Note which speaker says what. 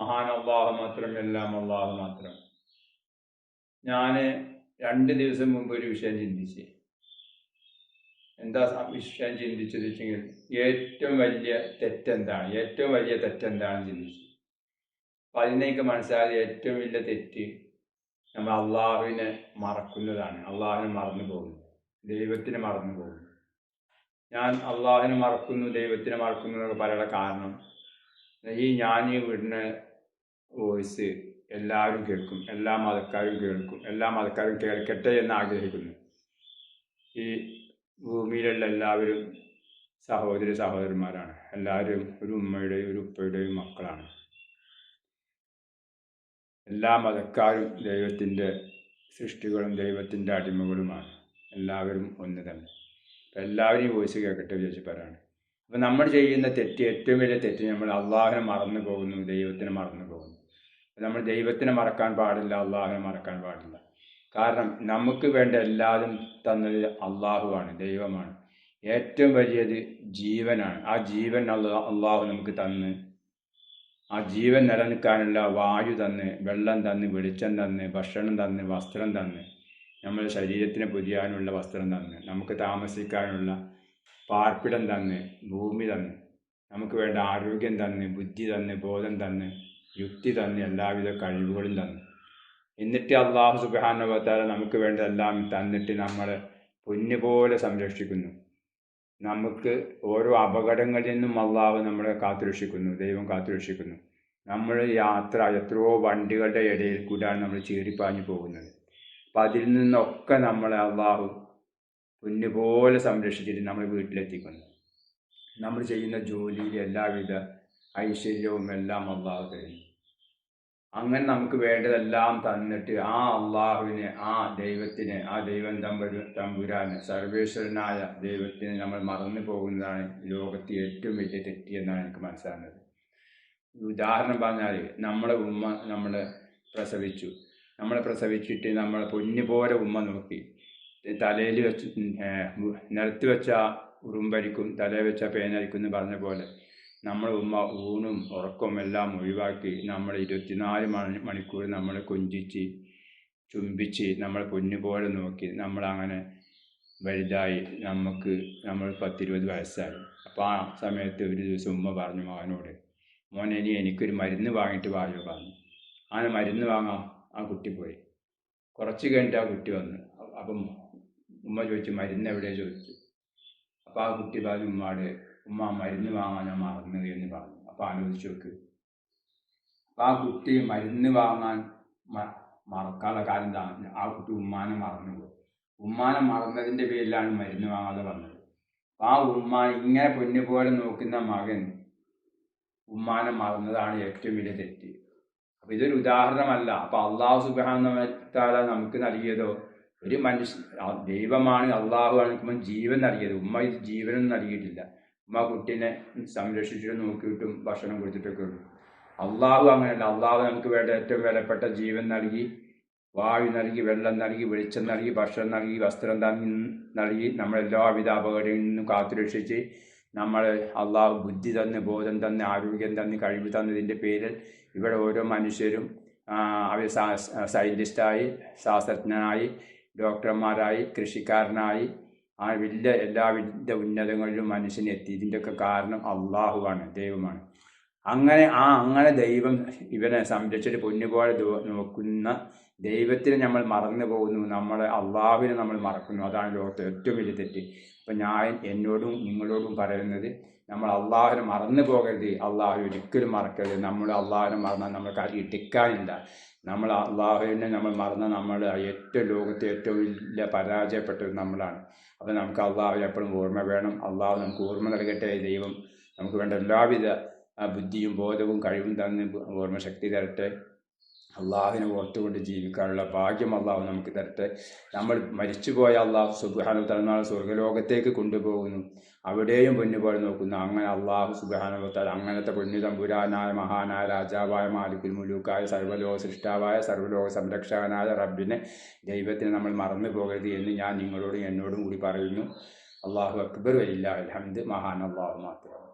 Speaker 1: മഹാൻ അള്ളാഹു മാത്രം എല്ലാം അള്ളാഹു മാത്രം. ഞാൻ രണ്ട് ദിവസം മുമ്പ് ഒരു വിഷയം ചിന്തിച്ച്. എന്താ വിഷയം ചിന്തിച്ചത് വെച്ചെങ്കിൽ ഏറ്റവും വലിയ തെറ്റെന്താണ്? ഏറ്റവും വലിയ തെറ്റെന്താണെന്ന് ചിന്തിച്ചു. അപ്പം അതിനേക്ക് മനസ്സിലായത് ഏറ്റവും വലിയ തെറ്റ് നമ്മൾ അള്ളാഹുവിനെ മറക്കുന്നതാണ്. അള്ളാഹുവിനെ മറന്നു പോകുന്നു ദൈവത്തിനെ മറന്നു പോകുന്നു ഞാൻ അള്ളാഹിനെ മറക്കുന്നു ദൈവത്തിനെ മറക്കുന്നു എന്നൊക്കെ പറയാനുള്ള കാരണം. ഈ ഞാൻ ഈ വിടുന്ന വോയിസ് എല്ലാവരും കേൾക്കും എല്ലാ മതക്കാരും കേൾക്കും എല്ലാ മതക്കാരും കേൾക്കട്ടെ എന്ന് ആഗ്രഹിക്കുന്നു. ഈ ഭൂമിയിലുള്ള എല്ലാവരും സഹോദരി സഹോദരന്മാരാണ് എല്ലാവരും ഒരു ഉമ്മയുടെയും ഒരു ഉപ്പയുടെയും മക്കളാണ്. എല്ലാ മതക്കാരും ദൈവത്തിന്റെ സൃഷ്ടികളും ദൈവത്തിന്റെ അടിമകളുമാണ്. എല്ലാവരും ഒന്ന് തന്നെ. എല്ലാവരും വോയിസ് കേൾക്കട്ടെ വിചാരിച്ച് പറയാണ്. അപ്പം നമ്മൾ ചെയ്യുന്ന തെറ്റ് ഏറ്റവും വലിയ തെറ്റ് നമ്മൾ അള്ളാഹിനെ മറന്നു പോകുന്നു ദൈവത്തിനെ മറന്നു പോകുന്നു. നമ്മൾ ദൈവത്തിനെ മറക്കാൻ പാടില്ല അള്ളാഹിനെ മറക്കാൻ പാടില്ല. കാരണം നമുക്ക് വേണ്ട എല്ലാതും തന്നത് അള്ളാഹുവാണ് ദൈവമാണ്. ഏറ്റവും വലിയത് ജീവനാണ്. ആ ജീവൻ അള്ളാ അള്ളാഹു നമുക്ക് തന്ന്. ആ ജീവൻ നിലനിൽക്കാനുള്ള വായു തന്ന് വെള്ളം തന്ന് വെളിച്ചം തന്ന് ഭക്ഷണം തന്ന് വസ്ത്രം തന്ന്. നമ്മുടെ ശരീരത്തിന് പൊതിയാനുള്ള വസ്ത്രം തന്ന് നമുക്ക് താമസിക്കാനുള്ള പാർപ്പിടം തന്ന് ഭൂമി തന്ന് നമുക്ക് വേണ്ട ആരോഗ്യം തന്ന് ബുദ്ധി തന്ന് ബോധം തന്ന് യുക്തി തന്ന് എല്ലാവിധ കഴിവുകളും തന്നു. എന്നിട്ട് അള്ളാഹു സുബാനുഭവത്താല നമുക്ക് വേണ്ടതെല്ലാം തന്നിട്ട് നമ്മളെ പൊന്നുപോലെ സംരക്ഷിക്കുന്നു. നമുക്ക് ഓരോ അപകടങ്ങളിൽ നിന്നും അള്ളാഹു നമ്മളെ കാത്തുരക്ഷിക്കുന്നു ദൈവം കാത്തുരക്ഷിക്കുന്നു. നമ്മൾ യാത്ര എത്രയോ വണ്ടികളുടെ ഇടയിൽ കൂടാണ് നമ്മൾ ചീറിപ്പാഞ്ഞു പോകുന്നത്. അപ്പം അതിൽ നിന്നൊക്കെ നമ്മളെ അള്ളാഹു പൊന്നുപോലെ സംരക്ഷിച്ചിട്ട് നമ്മൾ വീട്ടിലെത്തിക്കുന്നു. നമ്മൾ ചെയ്യുന്ന ജോലിയിൽ എല്ലാവിധ ഐശ്വര്യവും എല്ലാം അള്ളാഹു തരുന്നു അങ്ങനെ നമുക്ക് വേണ്ടതെല്ലാം തന്നിട്ട് ആ അള്ളാഹുവിനെ ആ ദൈവത്തിനെ ആ ദൈവം തമ്പുരു തമ്പുരാന് സർവേശ്വരനായ ദൈവത്തിനെ നമ്മൾ മറന്നു പോകുന്നതാണ് ലോകത്തെ ഏറ്റവും വലിയ തെറ്റി എന്നാണ് എനിക്ക് മനസ്സിലാകുന്നത്. ഉദാഹരണം പറഞ്ഞാൽ നമ്മളെ ഉമ്മ നമ്മളെ പ്രസവിച്ചു. നമ്മളെ പ്രസവിച്ചിട്ട് നമ്മളെ പൊന്നു പോലെ ഉമ്മ നോക്കി. തലയിൽ വെച്ച് നിലത്ത് വെച്ച ഉറുമ്പരിക്കും തലയിൽ വെച്ച പേനരിക്കും എന്ന് പറഞ്ഞ പോലെ നമ്മളെ ഉമ്മ ഊണും ഉറക്കവും എല്ലാം ഒഴിവാക്കി നമ്മൾ ഇരുപത്തിനാല് മണി മണിക്കൂർ നമ്മളെ കൊഞ്ചിച്ച് ചുംബിച്ച് നമ്മളെ പൊന്നുപോലെ നോക്കി. നമ്മളങ്ങനെ വലുതായി നമുക്ക് നമ്മൾ പത്തിരുപത് വയസ്സായി. അപ്പോൾ ആ സമയത്ത് ഒരു ദിവസം ഉമ്മ പറഞ്ഞു മകനോട് മോനെ ഇനി എനിക്കൊരു മരുന്ന് വാങ്ങിയിട്ട് വായോ പറഞ്ഞു. അങ്ങനെ മരുന്ന് വാങ്ങാം. ആ കുട്ടി പോയി. കുറച്ച് കഴിഞ്ഞിട്ട് ആ കുട്ടി വന്നു. അപ്പം ഉമ്മ ചോദിച്ചു മരുന്ന് എവിടെ ചോദിച്ചു. അപ്പം ആ കുട്ടി പറഞ്ഞു ഉമ്മാട് ഉമ്മ മരുന്ന് വാങ്ങാൻ ഞാൻ മറന്നത് എന്ന് പറഞ്ഞു. അപ്പം ആലോചിച്ച് നോക്ക്. അപ്പം ആ കുട്ടി മരുന്ന് വാങ്ങാൻ മറക്കാനുള്ള കാര്യം എന്താണ് ആ കുട്ടി ഉമ്മാനെ മറന്നുപോയി ഉമ്മാനെ മറന്നതിന്റെ പേരിലാണ് മരുന്ന് വാങ്ങാതെ വന്നത്. ആ ഉമ്മ ഇങ്ങനെ പൊന്നു പോലെ നോക്കുന്ന മകൻ ഉമ്മാനെ മറന്നതാണ് ഏറ്റവും വലിയ തെറ്റ്. അപ്പം ഇതൊരു ഉദാഹരണമല്ല. അപ്പൊ അള്ളാഹു സുബാന നമുക്ക് നൽകിയതോ? ഒരു മനുഷ്യ ദൈവമാണ് അള്ളാഹു ആണ് ജീവൻ നൽകിയത്. ഉമ്മ ഇത് ജീവനൊന്നും നൽകിയിട്ടില്ല. ഉമ്മ കുട്ടീനെ സംരക്ഷിച്ചിട്ട് നോക്കിയിട്ടും ഭക്ഷണം കൊടുത്തിട്ടൊക്കെ ഉള്ളൂ അള്ളാഹു അങ്ങനെയല്ല. അള്ളാഹു നമുക്ക് വേണ്ട ഏറ്റവും വിലപ്പെട്ട ജീവൻ നൽകി വായു നൽകി വെള്ളം നൽകി വെളിച്ചം നൽകി ഭക്ഷണം നൽകി വസ്ത്രം നൽകി നമ്മളെല്ലാവിധ അപകടങ്ങളിൽ നിന്നും കാത്തുരക്ഷിച്ച് നമ്മൾ അള്ളാഹു ബുദ്ധി തന്ന് ബോധം തന്ന് ആരോഗ്യം തന്ന് കഴിവ് തന്നതിന്റെ പേരിൽ ഇവിടെ ഓരോ മനുഷ്യരും അവർ സയന്റിസ്റ്റായി ശാസ്ത്രജ്ഞനായി ഡോക്ടർമാരായി കൃഷിക്കാരനായി ആ വലിയ എല്ലാവിധ ഉന്നതങ്ങളിലും മനുഷ്യന് എത്തി ഇതിന്റെയൊക്കെ കാരണം അള്ളാഹുവാണ് ദൈവമാണ്. അങ്ങനെ ആ അങ്ങനെ ദൈവം ഇവനെ സംരക്ഷിച്ച് പൊന്നുപോലെ നോക്കുന്ന ദൈവത്തിനെ നമ്മൾ മറന്നു പോകുന്നു. നമ്മളെ അള്ളാഹുവിനെ നമ്മൾ മറക്കുന്നു. അതാണ് ലോകത്തെ ഏറ്റവും വലിയ തെറ്റ്. അപ്പം ഞാൻ എന്നോടും നിങ്ങളോടും പറയുന്നത് നമ്മൾ അള്ളാഹുവിനെ മറന്നു പോകരുത്. അള്ളാഹു ഒരിക്കലും മറക്കരുത്. നമ്മൾ അള്ളാഹുവിനെ മറന്നാൽ നമ്മൾക്ക് അത് ഇട്ടിക്കാനില്ല നമ്മൾ അള്ളാഹുവിനെ നമ്മൾ മറന്നാൽ നമ്മൾ ഏറ്റവും ലോകത്തെ ഏറ്റവും വലിയ പരാജയപ്പെട്ടത് നമ്മളാണ്. അപ്പോൾ നമുക്ക് അള്ളാഹുവിനെ എപ്പോഴും ഓർമ്മ വേണം. അള്ളാഹു നമുക്ക് ഓർമ്മ നൽകട്ടെ. ദൈവം നമുക്ക് വേണ്ട എല്ലാവിധ ബുദ്ധിയും ബോധവും കഴിവും തന്ന് ഓർമ്മശക്തി തരട്ടെ. അള്ളാഹുവിനെ ഓർത്തുകൊണ്ട് ജീവിക്കാനുള്ള ഭാഗ്യം അള്ളാഹു നമുക്ക് തരട്ടെ. നമ്മൾ മരിച്ചുപോയ അള്ളാഹു സുബാനു തലനാൾ സ്വർഗലോകത്തേക്ക് കൊണ്ടുപോകുന്നു. അവിടെയും പൊന്നുപോലെ നോക്കുന്നു. അങ്ങനെ അള്ളാഹു സുബാനുഭവത്താൽ അങ്ങനത്തെ പൊന്നു തമ്പുരാനായ മഹാനായ രാജാവായ മാലിക്കുൽ മുലൂക്കായ സർവലോക സൃഷ്ടാവായ സർവലോക സംരക്ഷകനായ റബ്ബിനെ ദൈവത്തിന് നമ്മൾ മറന്നു പോകരുത് എന്ന് ഞാൻ നിങ്ങളോടും എന്നോടും കൂടി പറയുന്നു. അള്ളാഹു അക്ബർ. വലില്ല അലഹമ്മദ് മഹാൻ അള്ളാഹു മാത്രം.